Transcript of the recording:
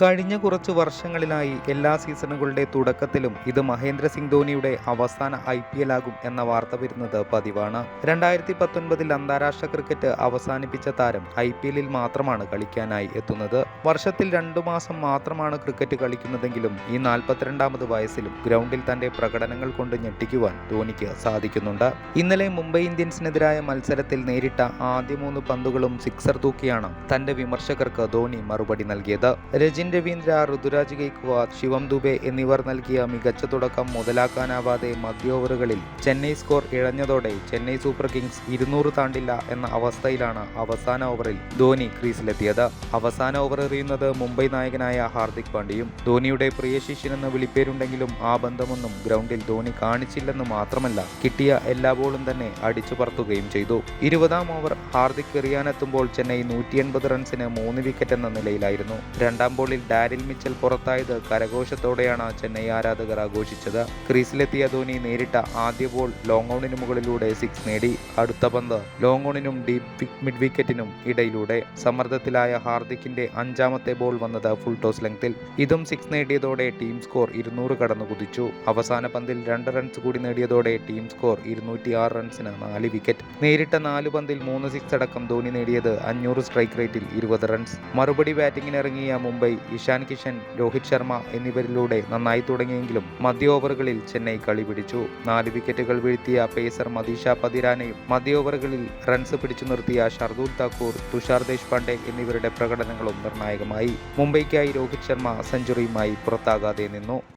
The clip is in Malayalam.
കഴിഞ്ഞ കുറച്ച് വർഷങ്ങളിലായി എല്ലാ സീസണുകളുടെ തുടക്കത്തിലും ഇത് മഹേന്ദ്ര സിംഗ് ധോണിയുടെ അവസാന ഐ പി എൽ ആകും എന്ന വാർത്ത വരുന്നത് പതിവാണ്. രണ്ടായിരത്തി പത്തൊൻപതിൽ അന്താരാഷ്ട്ര ക്രിക്കറ്റ് അവസാനിപ്പിച്ച താരം ഐ പി എല്ലിൽ മാത്രമാണ് കളിക്കാനായി എത്തുന്നത്. വർഷത്തിൽ രണ്ടു മാസം മാത്രമാണ് ക്രിക്കറ്റ് കളിക്കുന്നതെങ്കിലും ഈ നാൽപ്പത്തിരണ്ടാമത് വയസ്സിലും ഗ്രൗണ്ടിൽ തന്റെ പ്രകടനങ്ങൾ കൊണ്ട് ഞെട്ടിക്കുവാൻ ധോണിക്ക് സാധിക്കുന്നുണ്ട്. ഇന്നലെ മുംബൈ ഇന്ത്യൻസിനെതിരായ മത്സരത്തിൽ നേരിട്ട ആദ്യ മൂന്ന് പന്തുകളും സിക്സർ തൂക്കിയാണ് തന്റെ വിമർശകർക്ക് ധോണി മറുപടി നൽകിയത്. രജിൻ രവീന്ദ്ര ഋതുരാജ് ഗെയ്ക്വാദ് ശിവം ദുബെ എന്നിവർ നൽകിയ മികച്ച തുടക്കം മുതലാക്കാനാവാതെ മധ്യ ഓവറുകളിൽ ചെന്നൈ സ്കോർ ഇഴഞ്ഞതോടെ ചെന്നൈ സൂപ്പർ കിങ്സ് ഇരുന്നൂറ് താണ്ടില്ല എന്ന അവസ്ഥയിലാണ് അവസാന ഓവറിൽ ധോനി ക്രീസിലെത്തിയത്. അവസാന ഓവർ എറിയുന്നത് മുംബൈ നായകനായ ഹാർദിക് പാണ്ഡ്യയും ധോനിയുടെ പ്രിയ ശിഷ്യനെന്ന് വിളിപ്പേരുണ്ടെങ്കിലും ആ ബന്ധമൊന്നും ഗ്രൗണ്ടിൽ ധോനി കാണിച്ചില്ലെന്ന് മാത്രമല്ല കിട്ടിയ എല്ലാ ബോളും തന്നെ അടിച്ചു പറത്തുകയും ചെയ്തു. ഇരുപതാം ഓവർ ഹാർദിക് എറിയാനെത്തുമ്പോൾ ചെന്നൈ നൂറ്റി റൺസിന് മൂന്ന് വിക്കറ്റ് എന്ന നിലയിലായിരുന്നു. രണ്ടാം ബോളിൽ ഡാരിൽ മിച്ചൽ പുറത്തായത് കരഘോഷത്തോടെയാണ് ചെന്നൈ ആരാധകർ ആഘോഷിച്ചത്. ക്രീസിലെത്തിയ ധോനി നേരിട്ട ആദ്യ ബോൾ ലോങ് ഓണിന് മുകളിലൂടെ സിക്സ് നേടി. അടുത്ത പന്ത് ലോങ് ഓണിനും ഡീപ് മിഡ് വിക്കറ്റിനും ഇടയിലൂടെ. സമ്മർദ്ദത്തിലായ ഹാർദിക്കിന്റെ അഞ്ചാമത്തെ ബോൾ വന്നത് ഫുൾ ടോസ് ലെങ്ത്തിൽ. ഇതും സിക്സ് നേടിയതോടെ ടീം സ്കോർ ഇരുന്നൂറ് കടന്നു കുതിച്ചു അവസാന പന്തിൽ രണ്ട് റൺസ് കൂടി നേടിയതോടെ ടീം സ്കോർ ഇരുന്നൂറ്റി ആറ് റൺസിന് നാല് വിക്കറ്റ്. നേരിട്ട നാല് പന്തിൽ മൂന്ന് സിക്സ് അടക്കം ധോനി നേടിയത് അഞ്ഞൂറ് സ്ട്രൈക്ക് റേറ്റിൽ ഇരുപത് റൺസ്. മറുപടി ബാറ്റിംഗിനിറങ്ങിയ മുംബൈ ഇഷാൻ കിഷൻ രോഹിത് ശർമ്മ എന്നിവരിലൂടെ നന്നായി തുടങ്ങിയെങ്കിലും മധ്യ ഓവറുകളിൽ ചെന്നൈ കളി പിടിച്ചു. നാല് വിക്കറ്റുകൾ വീഴ്ത്തിയ പേസർ മദീഷ പതിരാനയും മധ്യ ഓവറുകളിൽ റൺസ് പിടിച്ചു നിർത്തിയ ഷർദൂൽ താക്കൂർ തുഷാർ ദേശ്പാണ്ഡെ എന്നിവരുടെ പ്രകടനങ്ങളും നിർണായകമായി. മുംബൈക്കായി രോഹിത് ശർമ്മ സെഞ്ചുറിയുമായി പുറത്താകാതെ നിന്നു.